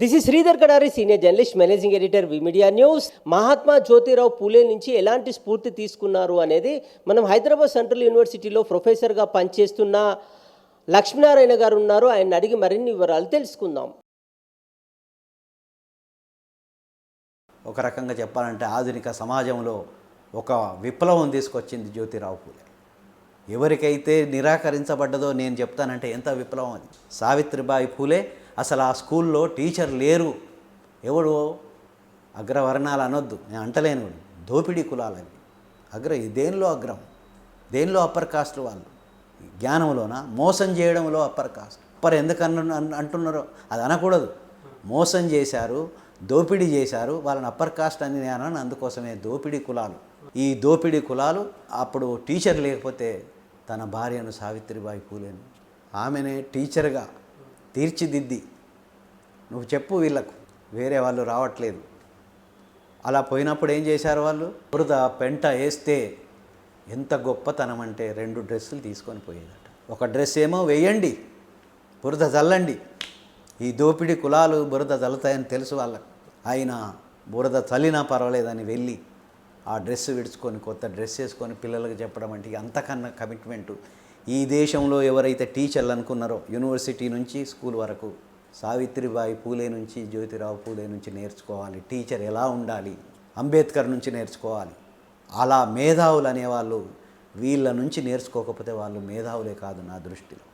This is Sridhar Kadari senior journalist managing editor V media news Mahatma Jyotirao Phule నుంచి ఎలాంటి స్ఫూర్తి తీసుకున్నారు అనేది మనం హైదరాబాద్ సెంట్రల్ యూనివర్సిటీలో ప్రొఫెసర్గా పనిచేస్తున్న లక్ష్మీనారాయణ గారు ఉన్నారు. ఆయన అడిగి మరిన్ని వివరాలు తెలుసుకుందాం. ఒక రకంగా చెప్పాలంటే ఆధునిక సమాజంలో ఒక విప్లవం తీసుకొచ్చింది జ్యోతిరావు పూలే. ఎవరికైతే నిరాకరించబడ్డదో నేను చెప్తానంటే ఎంత విప్లవం అది? సావిత్రిబాయి పూలే అసలు ఆ స్కూల్లో టీచర్ లేరు. ఎవడు? అగ్రవర్ణాలు అనొద్దు. నేను అంటలేను దోపిడీ కులాలు అవి అగ్ర దేనిలో అగ్రం? దేనిలో అప్పర్ కాస్ట్ వాళ్ళు? జ్ఞానంలోన మోసం చేయడంలో అప్పర్ కాస్ట్ అప్పర్ ఎందుకు అంటున్నారో? అది అనకూడదు. మోసం చేశారు దోపిడీ చేశారు వాళ్ళని అప్పర్ కాస్ట్ అని నేను అందుకోసమే దోపిడీ కులాలు. ఈ దోపిడీ కులాలు అప్పుడు టీచర్ లేకపోతే తన భార్యను సావిత్రిబాయి పూలేను. ఆమెనే టీచర్గా తీర్చిదిద్ది. నువ్వు చెప్పు వీళ్ళకు వేరే వాళ్ళు రావట్లేదు. అలా పోయినప్పుడు ఏం చేశారు వాళ్ళు? బురద పెంట వేస్తే ఎంత గొప్పతనం అంటే రెండు డ్రెస్సులు తీసుకొని పోయేదట. ఒక డ్రెస్ ఏమో వేయండి బురద చల్లండి ఈ దోపిడీ కులాలు బురద చల్లుతాయని తెలుసు వాళ్ళకు. ఆయన బురద చల్లినా పర్వాలేదని వెళ్ళి ఆ డ్రెస్ విడుచుకొని కొత్త డ్రెస్ వేసుకొని పిల్లలకు చెప్పడం అంటే అంతకన్నా కమిట్మెంటు ఈ దేశంలో ఎవరైతే టీచర్లు అనుకున్నారో యూనివర్సిటీ నుంచి స్కూల్ వరకు సావిత్రిబాయి పూలే నుంచి జ్యోతిరావు పూలే నుంచి నేర్చుకోవాలి. టీచర్ ఎలా ఉండాలి? అంబేద్కర్ నుంచి నేర్చుకోవాలి. అలా మేధావులు అనేవాళ్ళు వీళ్ళ నుంచి నేర్చుకోకపోతే వాళ్ళు మేధావులే కాదు నా దృష్టిలో.